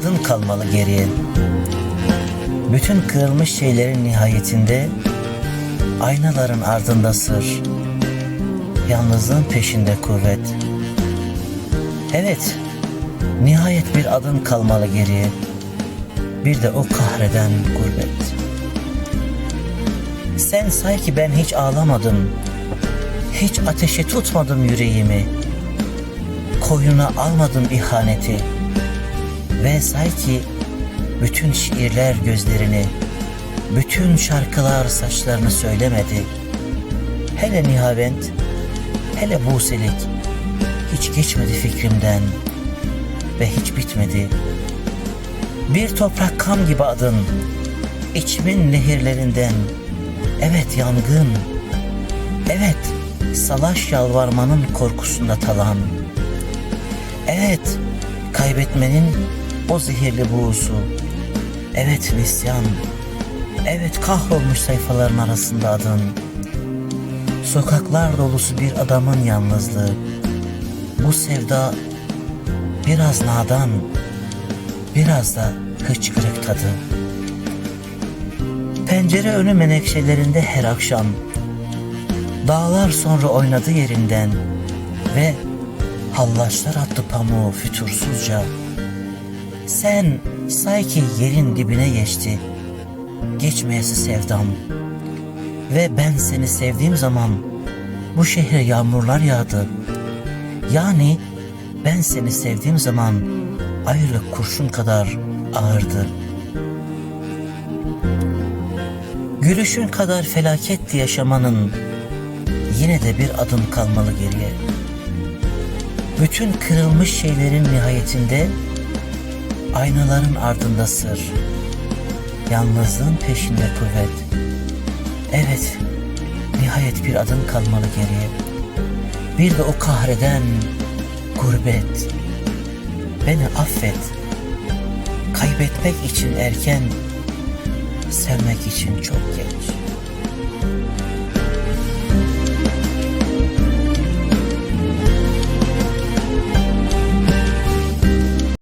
adın kalmalı geriye. Bütün kırılmış şeylerin nihayetinde aynaların ardında sır, yalnızlığın peşinde kuvvet. Evet, nihayet bir adın kalmalı geriye. Bir de o kahreden gurbet. Sen say ki ben hiç ağlamadım, hiç ateşe tutmadım yüreğimi. Koyuna almadım ihaneti. Ve say ki bütün şiirler gözlerini, bütün şarkılar saçlarını söylemedi. Hele Nihavent, hele Buselik hiç geçmedi fikrimden ve hiç bitmedi. Bir toprak kan gibi adın, içimin nehirlerinden, evet yangın, evet salaş yalvarmanın korkusunda talan, evet kaybetmenin o zehirli buğusu, evet nisyan, evet kahrolmuş sayfaların arasında adın, sokaklar dolusu bir adamın yalnızlığı, bu sevda biraz nadan, biraz da hıçkırık tadı. Pencere önü menekşelerinde her akşam, dağlar sonra oynadı yerinden ve hallaçlar attı pamuğu fütursuzca. Sen say ki yerin dibine geçti, geçmeyesi sevdam. Ve ben seni sevdiğim zaman bu şehre yağmurlar yağdı. Yani ben seni sevdiğim zaman ayrılık kurşun kadar ağırdı. Gülüşün kadar felaketti yaşamanın yine de bir adım kalmalı geriye. Bütün kırılmış şeylerin nihayetinde aynaların ardında sır, yalnızlığın peşinde kuvvet. Evet, nihayet bir adım kalmalı geriye. Bir de o kahreden gurbet. Beni affet. Kaybetmek için erken, sevmek için çok geç.